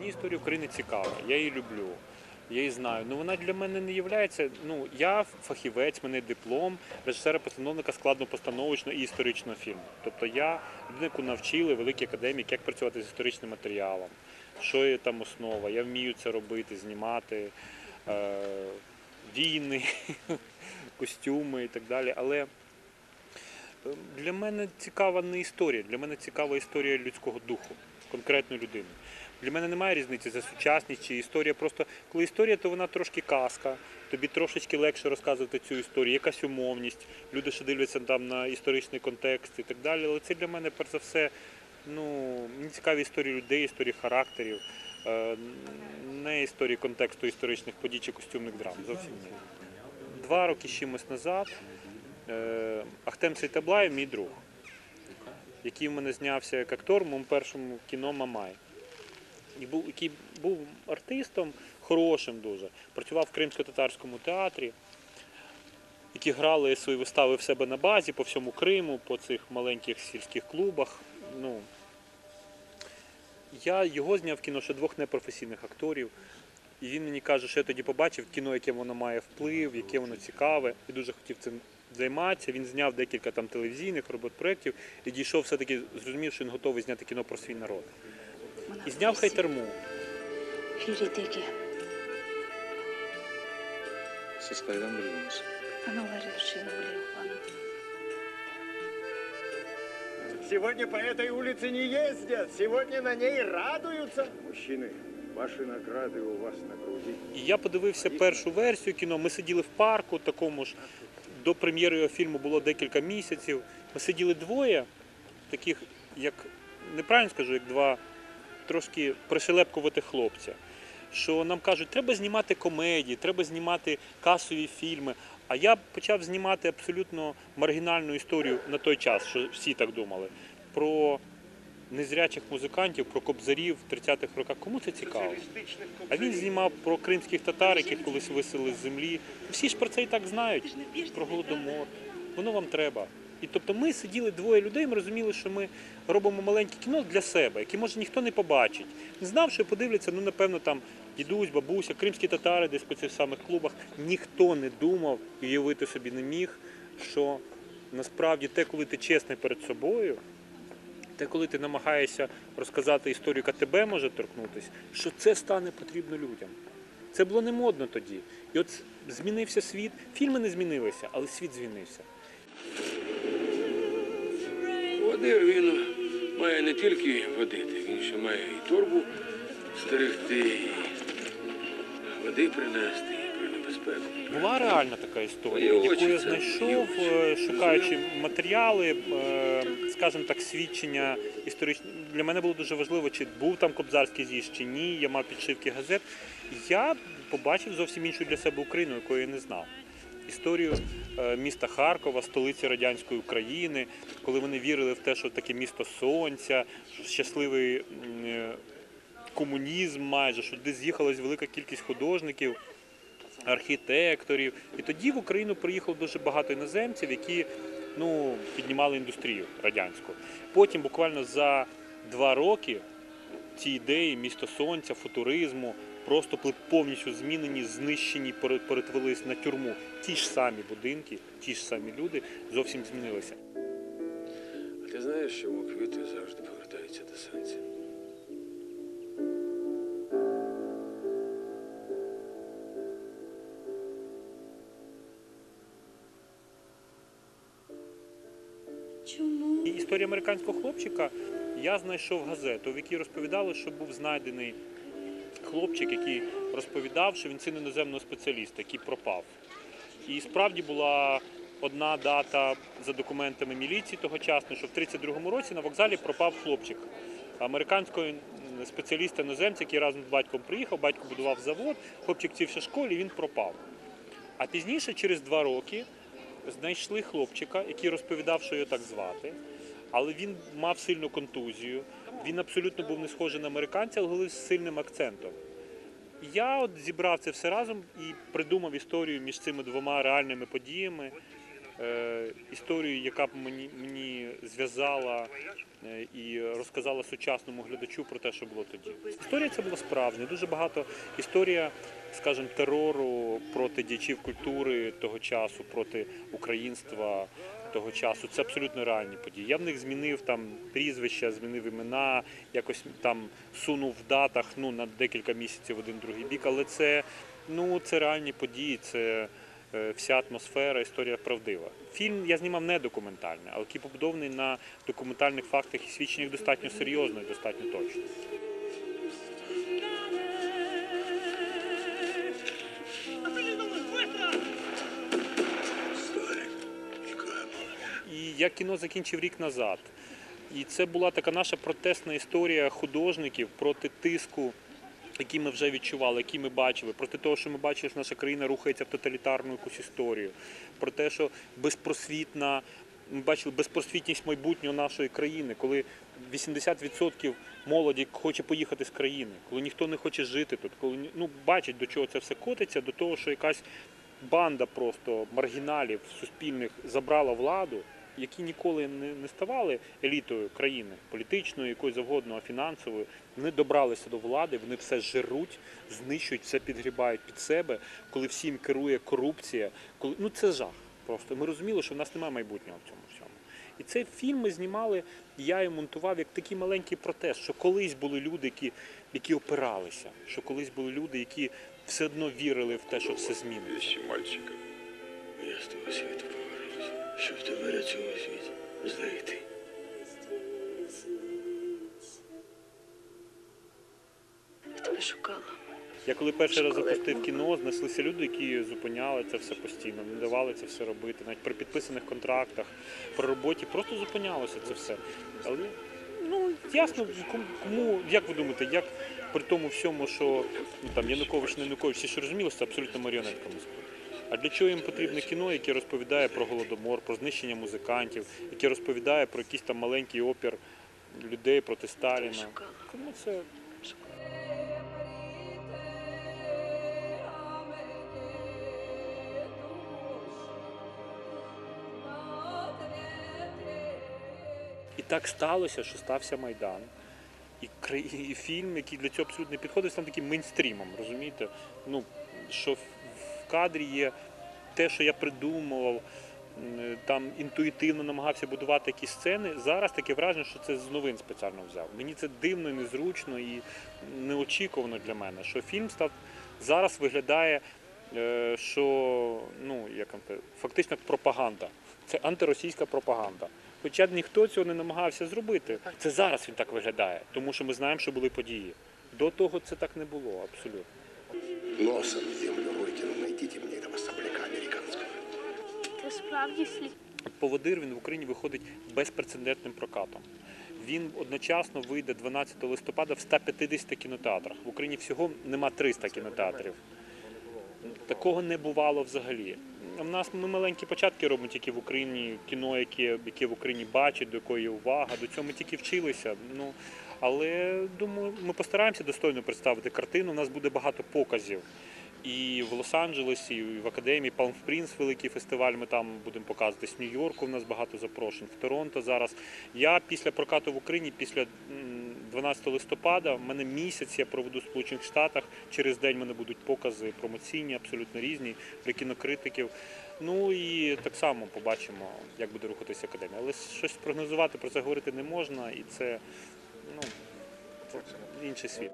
Мені історія України цікава, я її люблю, я її знаю. Ну вона для мене не є. Ну, я фахівець, мене диплом режисера-постановника складно-постановочного і історичного фільму. Тобто я людина, яку навчили великий академік, як працювати з історичним матеріалом, що є там основа. Я вмію це робити, знімати е, війни, костюми і так далі. Але е, для мене цікава не історія, для мене цікава історія людського духу, конкретної людини. Для мене немає різниці, це сучасність чи історія. Просто коли історія, то вона трошки казка. Тобі трошечки легше розказувати цю історію, якась умовність. Люди ще дивляться там на історичний контекст і так далі. Але це для мене перш за все, ну мені цікаві історії людей, історії характерів, е, не історії контексту історичних подій чи костюмних драм. Зовсім ні. Два роки чимось назад е, Ахтем Сейтаблаєв, мій друг, який в мене знявся як актор в моєму першому кіно Мамай. Який був артистом хорошим дуже. Працював в кримсько-татарському театрі, які грали свої вистави в себе на базі по всьому Криму, по цих маленьких сільських клубах. Ну, я його зняв в кіно ще двох непрофесійних акторів. І він мені каже, що я тоді побачив кіно, яке воно має вплив, яке воно цікаве, і дуже хотів цим займатися. Він зняв декілька там телевізійних робот проєктів і дійшов все-таки, зрозумів, що він готовий зняти кіно про свій народ І зняв хайтерму. Филидеги, Siz kaydan bildiniz. аналар вершину Улеухана. Сегодня по этой улице не ездят, сегодня на ней радуются. Мужчины, ваши награды у вас на груди. І я подивився першу версію кіно. Ми сиділи в парку такому ж. До прем'єри його фільму було декілька місяців. Ми сиділи двоє, таких, як неправильно скажу, як два трошки пришелепкуватих хлопця. Що нам кажуть, треба знімати комедії, треба знімати касові фільми. А я почав знімати абсолютно маргінальну історію на той час, що всі так думали. Про незрячих музикантів, про кобзарів в 30-х роках. Кому це цікаво? А він знімав про кримських татар, яких колись висели з землі. Всі ж про це і так знають, про голодомор. Воно вам треба. І тобто ми сиділи двоє людей, ми розуміли, що ми робимо маленьке кіно для себе, яке може ніхто не побачить. Не знав, що подивляться, ну напевно, там дідусь, бабуся, кримські татари десь по цих самих клубах. Ніхто не думав і уявити собі не міг, що насправді те, коли ти чесний перед собою, те, коли ти намагаєшся розказати історію, яка тебе може торкнутися, що це стане потрібно людям. Це було не модно тоді. І от змінився світ. Фільми не змінилися, але світ змінився. Води він має не тільки водити, він ще має і торбу стерегти, і води принести, і про небезпеку. Була реальна така історія, Мої яку очі я це знайшов, мої е, очі. шукаючи матеріали, е, скажімо так, свідчення історичні. Для мене було дуже важливо, чи був там кобзарський з'їзд, чи ні. Я мав підшивки газет. Я побачив зовсім іншу для себе Україну, якої я не знав. Історію е, міста Харкова, столиці радянської України, коли вони вірили в те, що таке місто сонця, щасливий е, комунізм майже, що десь з'їхалась велика кількість художників архітекторів. І тоді в Україну приїхало дуже багато іноземців, які ну, піднімали індустрію радянську. Потім, буквально за два роки, ці ідеї місто сонця, футуризму просто були повністю змінені, знищені, пере- перетворились на тюрму. Ті ж самі будинки, ті ж самі люди зовсім змінилися. А ти знаєш, чому квіти завжди повертаються до сонця? Чому? Історія американського хлопчика я знайшов газету, в якій розповідали, що був знайдений хлопчик, який розповідав, що він син іноземного спеціаліста, який пропав. І справді була одна дата за документами міліції тогочасної, що в 32-му році на вокзалі пропав хлопчик американського спеціаліста іноземця, який разом з батьком приїхав, батько будував завод, хлопчик вчився в школі, він пропав. А пізніше, через два роки, знайшли хлопчика, який розповідав, що його так звати. Але він мав сильну контузію. Він абсолютно був не схожий на американця, але з сильним акцентом. Я от зібрав це все разом і придумав історію між цими двома реальними подіями. Е, історію, яка б мені, мені зв'язала е, і розказала сучасному глядачу про те, що було тоді. Історія ця була справжня. Дуже багато історія, скажімо, терору проти діячів культури того часу, проти українства того часу. Це абсолютно реальні події. Я в них змінив там прізвища, змінив імена, якось там сунув в датах ну, на декілька місяців один другий бік, але це, ну, це реальні події, це вся атмосфера, історія правдива. Фільм я знімав не документальний, але який побудований на документальних фактах і свідченнях достатньо серйозно і достатньо точно. І я кіно закінчив рік назад. І це була така наша протестна історія художників проти тиску, який ми вже відчували, який ми бачили, проти того, що ми бачили, що наша країна рухається в тоталітарну якусь історію, про те, що безпросвітна. Ми бачили безпросвітність майбутнього нашої країни, коли 80% молоді хоче поїхати з країни, коли ніхто не хоче жити тут, коли ну, бачить, до чого це все котиться, до того, що якась банда просто маргіналів суспільних забрала владу, які ніколи не, не ставали елітою країни, політичною, якою завгодно, а фінансовою. Вони добралися до влади, вони все жируть, знищують, все підгрібають під себе, коли всім керує корупція. Коли ну це жах. Просто ми розуміли, що в нас немає майбутнього в цьому всьому. І цей фільм ми знімали, і я його монтував як такий маленький протест, що колись були люди, які, які опиралися, що колись були люди, які все одно вірили в те, що все зміниться. ще мальчиком. Я з того світу щоб тебе на цьому світі знайти. Я тебе шукала. Я коли перший раз запустив кіно, знайшлися люди, які зупиняли це все постійно, не давали це все робити. Навіть при підписаних контрактах, при роботі просто зупинялося це все. Але ну ясно, кому- як ви думаєте, як при тому всьому, що ну, там Янукович, не Янукович, всі ж розуміли, це абсолютно маріонетка Москви. А для чого їм потрібне кіно, яке розповідає про голодомор, про знищення музикантів, яке розповідає про якийсь там маленький опір людей проти Сталіна? Кому це І так сталося, що стався Майдан. І, кри- і фільм, який для цього абсолютно не підходить, став таким мейнстрімом, розумієте? Ну, що кадрі є те, що я придумував, там інтуїтивно намагався будувати якісь сцени. Зараз таке враження, що це з новин спеціально взяв. Мені це дивно, незручно і неочікувано для мене, що фільм став зараз виглядає, е, що ну, як фактично пропаганда. Це антиросійська пропаганда. Хоча ніхто цього не намагався зробити. Це зараз він так виглядає, тому що ми знаємо, що були події. До того це так не було, абсолютно. Носом землю ройте, ну найдите мне этого сопляка американского. Ти справді слід. Поводир він в Україні виходить безпрецедентним прокатом. Він одночасно вийде 12 листопада в 150 кінотеатрах. В Україні всього нема 300 кінотеатрів. Такого не бувало взагалі. У нас ми маленькі початки робимо тільки в Україні кіно, яке, яке в Україні бачать, до якої увага. До цього ми тільки вчилися. Ну, але думаю, ми постараємося достойно представити картину. У нас буде багато показів. І в Лос-Анджелесі, і в Академії Palm Springs великий фестиваль. Ми там будемо показуватись в Нью-Йорку. У нас багато запрошень. В Торонто зараз. Я після прокату в Україні, після 12 листопада, в мене місяць я проведу в Сполучених Штатах. Через день в мене будуть покази промоційні, абсолютно різні для кінокритиків. Ну і так само побачимо, як буде рухатися академія. Але щось прогнозувати про це говорити не можна, і це ну це інший світ.